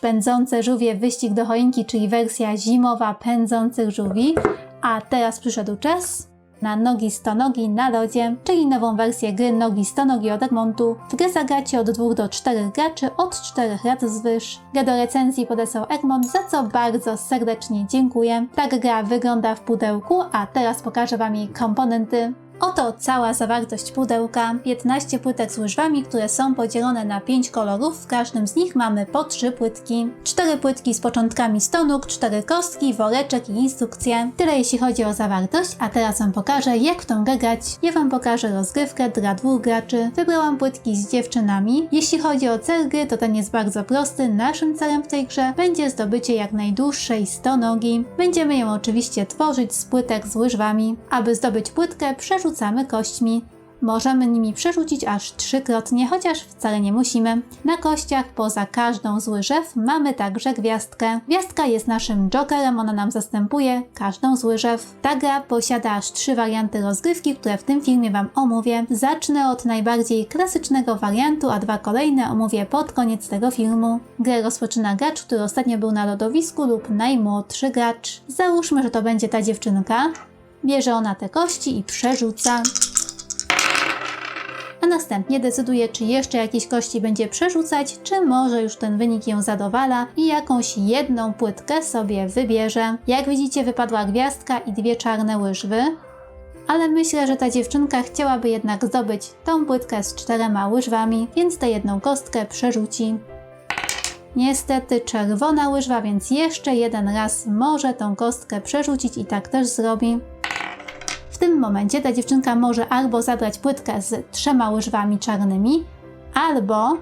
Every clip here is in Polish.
Pędzące żółwie wyścig do choinki, czyli wersja zimowa pędzących żółwi, a teraz przyszedł czas na nogi stonogi na lodzie, czyli nową wersję gry Nogi stonogi od Egmontu. W grę zagracie od 2 do 4 graczy od 4 lat zwyż. Grę do recenzji podesłał Egmont, za co bardzo serdecznie dziękuję. Tak gra wygląda w pudełku, a teraz pokażę Wam jej komponenty. Oto cała zawartość pudełka. 15 płytek z łyżwami, które są podzielone na 5 kolorów. W każdym z nich mamy po 3 płytki. 4 płytki z początkami stonóg, 4 kostki, woreczek i instrukcje. Tyle jeśli chodzi o zawartość, a teraz Wam pokażę jak w tą grę grać. Ja Wam pokażę rozgrywkę dla dwóch graczy. Wybrałam płytki z dziewczynami. Jeśli chodzi o cel gry, to ten jest bardzo prosty. Naszym celem w tej grze będzie zdobycie jak najdłuższej stonogi. Będziemy ją oczywiście tworzyć z płytek z łyżwami. Aby zdobyć płytkę, przerzucamy kośćmi. Możemy nimi przerzucić aż trzykrotnie, chociaż wcale nie musimy. Na kościach poza każdą z łyżew mamy także gwiazdkę. Gwiazdka jest naszym jokerem, ona nam zastępuje każdą z łyżew. Ta gra posiada aż trzy warianty rozgrywki, które w tym filmie Wam omówię. Zacznę od najbardziej klasycznego wariantu, a dwa kolejne omówię pod koniec tego filmu. Grę rozpoczyna gracz, który ostatnio był na lodowisku lub najmłodszy gracz. Załóżmy, że to będzie ta dziewczynka. Bierze ona te kości i przerzuca. A następnie decyduje, czy jeszcze jakieś kości będzie przerzucać, czy może już ten wynik ją zadowala i jakąś jedną płytkę sobie wybierze. Jak widzicie, wypadła gwiazdka i dwie czarne łyżwy. Ale myślę, że ta dziewczynka chciałaby jednak zdobyć tą płytkę z czterema łyżwami, więc tę jedną kostkę przerzuci. Niestety czerwona łyżwa, więc jeszcze jeden raz może tą kostkę przerzucić i tak też zrobi. W tym momencie ta dziewczynka może albo zabrać płytkę z trzema łyżwami czarnymi, albo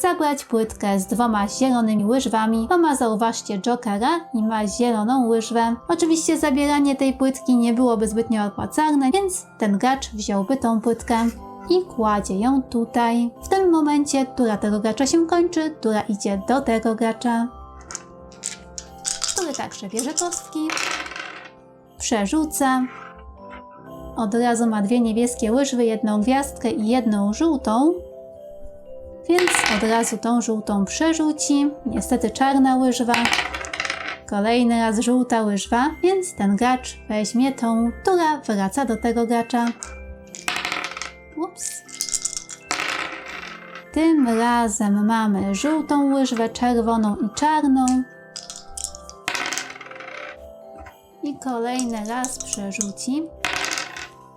zabrać płytkę z dwoma zielonymi łyżwami, bo ma zauważcie jokera i ma zieloną łyżwę. Oczywiście zabieranie tej płytki nie byłoby zbytnio opłacalne, więc ten gracz wziąłby tą płytkę i kładzie ją tutaj. W tym momencie tura tego gracza się kończy, tura idzie do tego gracza, który także bierze kostki, przerzuca. Od razu ma dwie niebieskie łyżwy, jedną gwiazdkę i jedną żółtą. Więc od razu tą żółtą przerzuci. Niestety czarna łyżwa. Kolejny raz żółta łyżwa, więc ten gracz weźmie tą, która wraca do tego gracza. Ups. Tym razem mamy żółtą łyżwę, czerwoną i czarną. I kolejny raz przerzuci.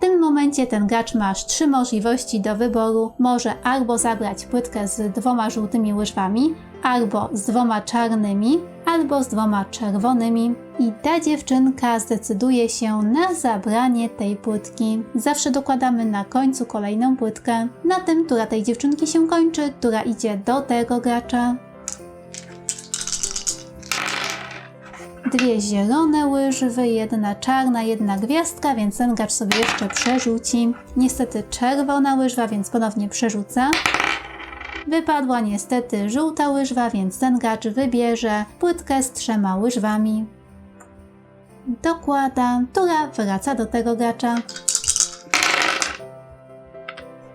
Tym momencie ten gracz ma aż trzy możliwości do wyboru. Może albo zabrać płytkę z dwoma żółtymi łyżwami, albo z dwoma czarnymi, albo z dwoma czerwonymi. I ta dziewczynka zdecyduje się na zabranie tej płytki. Zawsze dokładamy na końcu kolejną płytkę. Na tym tura tej dziewczynki się kończy, tura idzie do tego gracza. Dwie zielone łyżwy, jedna czarna, jedna gwiazdka, więc ten gracz sobie jeszcze przerzuci. Niestety czerwona łyżwa, więc ponownie przerzuca. Wypadła niestety żółta łyżwa, więc ten gracz wybierze płytkę z trzema łyżwami. Dokłada, która wraca do tego gracza.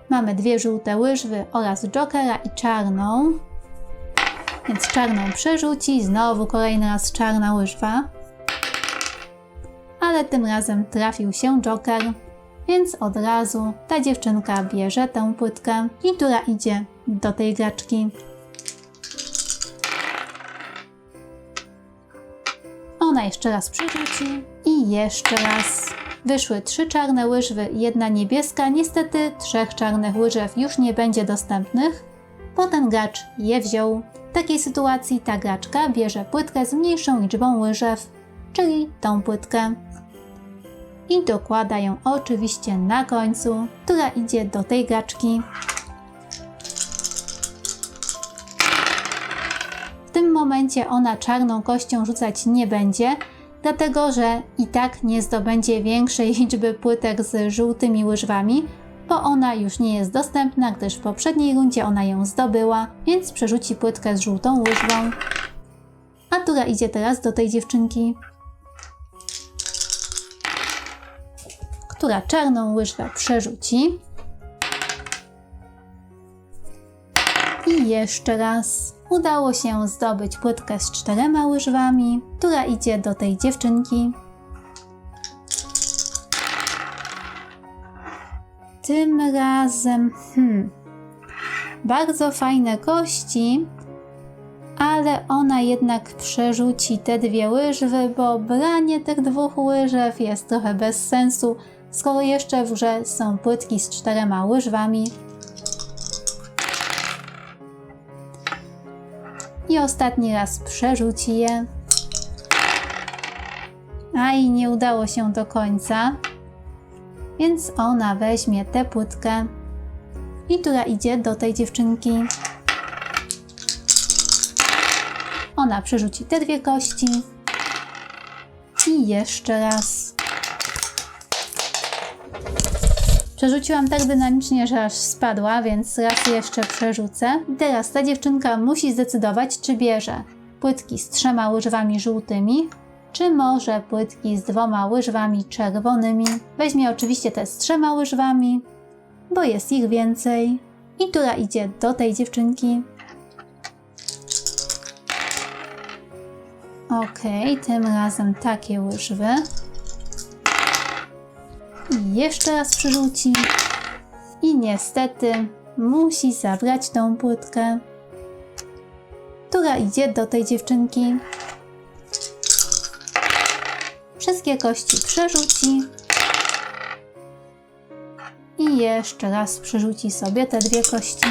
Mamy dwie żółte łyżwy oraz jokera i czarną. Więc czarną przerzuci, znowu kolejny raz czarna łyżwa. Ale tym razem trafił się joker, więc od razu ta dziewczynka bierze tę płytkę i która idzie do tej graczki. Ona jeszcze raz przerzuci i jeszcze raz. Wyszły trzy czarne łyżwy i jedna niebieska. Niestety trzech czarnych łyżew już nie będzie dostępnych, bo ten gracz je wziął. Takiej sytuacji ta graczka bierze płytkę z mniejszą liczbą łyżew, czyli tą płytkę. I dokłada ją oczywiście na końcu, która idzie do tej graczki. W tym momencie ona czarną kością rzucać nie będzie, dlatego że i tak nie zdobędzie większej liczby płytek z żółtymi łyżwami, bo ona już nie jest dostępna, gdyż w poprzedniej rundzie ona ją zdobyła, więc przerzuci płytkę z żółtą łyżwą. A która idzie teraz do tej dziewczynki, która czarną łyżwę przerzuci. I jeszcze raz. udało się zdobyć płytkę z czterema łyżwami, która idzie do tej dziewczynki. Tym razem, hmm, bardzo fajne kości, ale ona jednak przerzuci te dwie łyżwy, bo branie tych dwóch łyżew jest trochę bez sensu, skoro jeszcze w grze są płytki z czterema łyżwami. I ostatni raz przerzuci je. A i nie udało się do końca, więc ona weźmie tę płytkę i która idzie do tej dziewczynki. Ona przerzuci te dwie kości. I jeszcze raz. Przerzuciłam tak dynamicznie, że aż spadła, więc raz jeszcze przerzucę. Teraz ta dziewczynka musi zdecydować, czy bierze płytki z trzema łyżwami żółtymi, czy może płytki z dwoma łyżwami czerwonymi. Weźmie oczywiście te z trzema łyżwami, bo jest ich więcej. I która idzie do tej dziewczynki. Ok, tym razem takie łyżwy. I jeszcze raz przerzuci. I niestety musi zabrać tą płytkę, która idzie do tej dziewczynki. Wszystkie kości przerzuci. I jeszcze raz przerzuci sobie te dwie kości.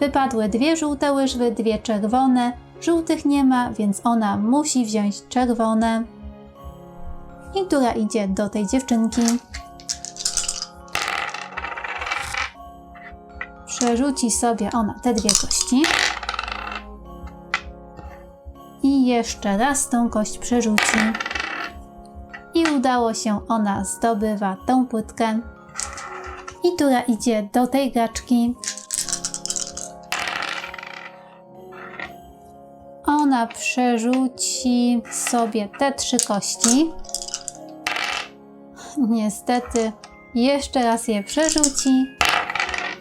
Wypadły dwie żółte łyżwy, dwie czerwone. Żółtych nie ma, więc ona musi wziąć czerwone. I która idzie do tej dziewczynki. Przerzuci sobie ona te dwie kości. I jeszcze raz tą kość przerzuci. Udało się, ona zdobywa tą płytkę. I która idzie do tej gaczki. Ona przerzuci sobie te trzy kości. Niestety, jeszcze raz je przerzuci.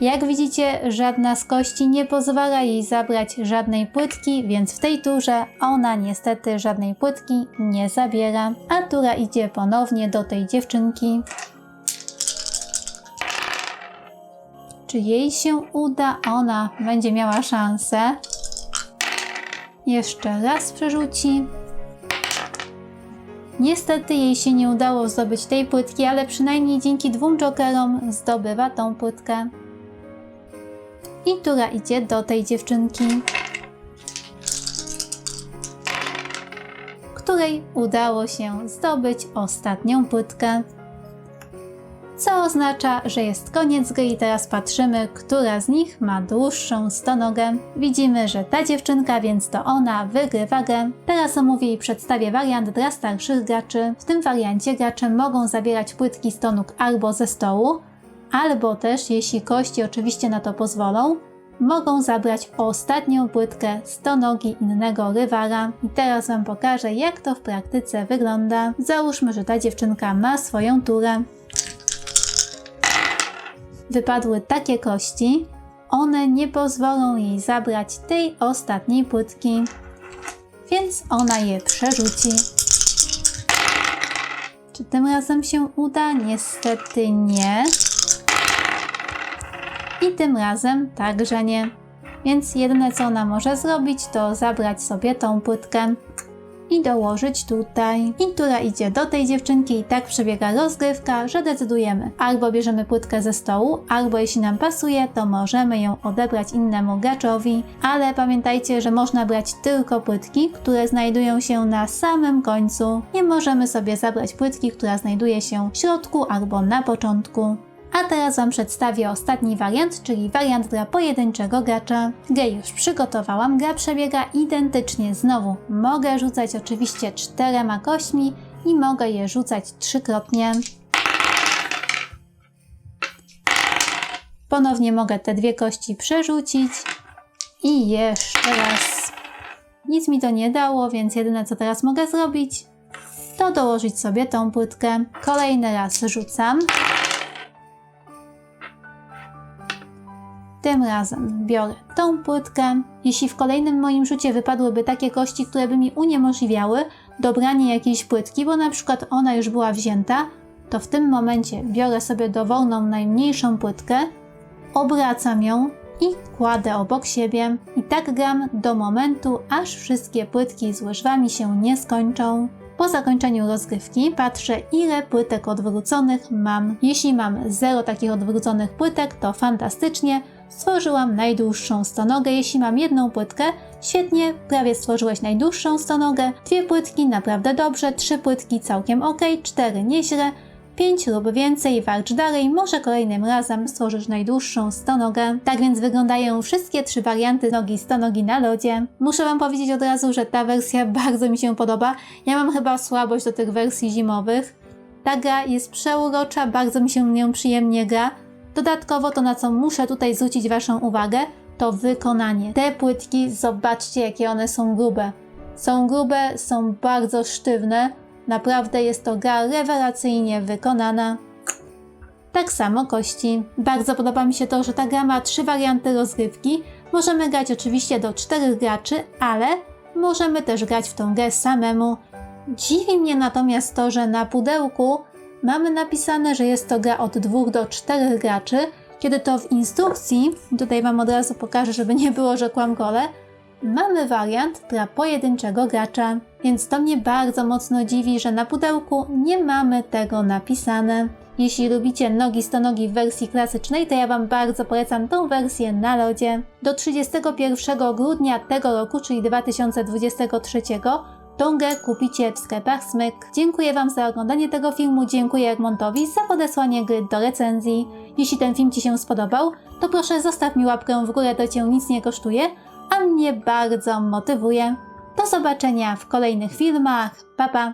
Jak widzicie, żadna z kości nie pozwala jej zabrać żadnej płytki, więc w tej turze ona niestety żadnej płytki nie zabiera. A tura idzie ponownie do tej dziewczynki. Czy jej się uda? Ona będzie miała szansę. Jeszcze raz przerzuci. Niestety jej się nie udało zdobyć tej płytki, ale przynajmniej dzięki dwóm jokerom zdobywa tą płytkę. I która idzie do tej dziewczynki, której udało się zdobyć ostatnią płytkę. Co oznacza, że jest koniec gry i teraz patrzymy, która z nich ma dłuższą stonogę. Widzimy, że ta dziewczynka, więc to ona wygrywa grę. Teraz omówię i przedstawię wariant dla starszych graczy. W tym wariancie gracze mogą zabierać płytki stonóg albo ze stołu, albo też, jeśli kości oczywiście na to pozwolą, mogą zabrać ostatnią płytkę stonogi innego rywala. I teraz Wam pokażę, jak to w praktyce wygląda. Załóżmy, że ta dziewczynka ma swoją turę wypadły takie kości, one nie pozwolą jej zabrać tej ostatniej płytki, więc ona je przerzuci. Czy tym razem się uda? Niestety nie. I tym razem także nie. Więc jedyne co ona może zrobić, to zabrać sobie tą płytkę i dołożyć tutaj. I która idzie do tej dziewczynki i tak przebiega rozgrywka, że decydujemy albo bierzemy płytkę ze stołu, albo jeśli nam pasuje, to możemy ją odebrać innemu graczowi, ale pamiętajcie, że można brać tylko płytki, które znajdują się na samym końcu. Nie możemy sobie zabrać płytki, która znajduje się w środku albo na początku. A teraz Wam przedstawię ostatni wariant, czyli wariant dla pojedynczego gracza. Grę już przygotowałam, gra przebiega identycznie znowu. Mogę rzucać oczywiście czterema kośćmi i mogę je rzucać trzykrotnie. Ponownie mogę te dwie kości przerzucić i jeszcze raz. Nic mi to nie dało, więc jedyne co teraz mogę zrobić, to dołożyć sobie tą płytkę. Kolejny raz rzucam. Tym razem biorę tą płytkę. Jeśli w kolejnym moim rzucie wypadłyby takie kości, które by mi uniemożliwiały dobranie jakiejś płytki, bo na przykład ona już była wzięta, to w tym momencie biorę sobie dowolną najmniejszą płytkę, obracam ją i kładę obok siebie. I tak gram do momentu, aż wszystkie płytki z łyżwami się nie skończą. Po zakończeniu rozgrywki patrzę, ile płytek odwróconych mam. Jeśli mam 0 takich odwróconych płytek, to fantastycznie. Stworzyłam najdłuższą stonogę. Jeśli mam jedną płytkę, świetnie, prawie stworzyłeś najdłuższą stonogę. Dwie płytki, naprawdę dobrze. Trzy płytki, całkiem ok. Cztery, nieźle. 5 lub więcej, walcz dalej, może kolejnym razem stworzysz najdłuższą stonogę. Tak więc wyglądają wszystkie trzy warianty nogi stonogi na lodzie. Muszę Wam powiedzieć od razu, że ta wersja bardzo mi się podoba. Ja mam chyba słabość do tych wersji zimowych. Ta gra jest przeurocza, bardzo mi się nią przyjemnie gra. Dodatkowo to, na co muszę tutaj zwrócić Waszą uwagę, to wykonanie. Te płytki, zobaczcie jakie one są grube. Są grube, są bardzo sztywne. Naprawdę jest to gra rewelacyjnie wykonana. Tak samo kości. Bardzo podoba mi się to, że ta gra ma trzy warianty rozgrywki. Możemy grać oczywiście do czterech graczy, ale możemy też grać w tą grę samemu. Dziwi mnie natomiast to, że na pudełku mamy napisane, że jest to gra od dwóch do czterech graczy, kiedy to w instrukcji, tutaj Wam od razu pokażę, żeby nie było, że kłamkole, mamy wariant dla pojedynczego gracza. Więc to mnie bardzo mocno dziwi, że na pudełku nie mamy tego napisane. Jeśli lubicie nogi stonogi w wersji klasycznej, to ja Wam bardzo polecam tą wersję na lodzie. Do 31 grudnia tego roku, czyli 2023, grę kupicie w sklepach Smyk. Dziękuję Wam za oglądanie tego filmu, dziękuję Egmontowi za podesłanie gry do recenzji. Jeśli ten film Ci się spodobał, to proszę zostaw mi łapkę w górę, to Cię nic nie kosztuje, a mnie bardzo motywuje. Do zobaczenia w kolejnych filmach. Pa pa!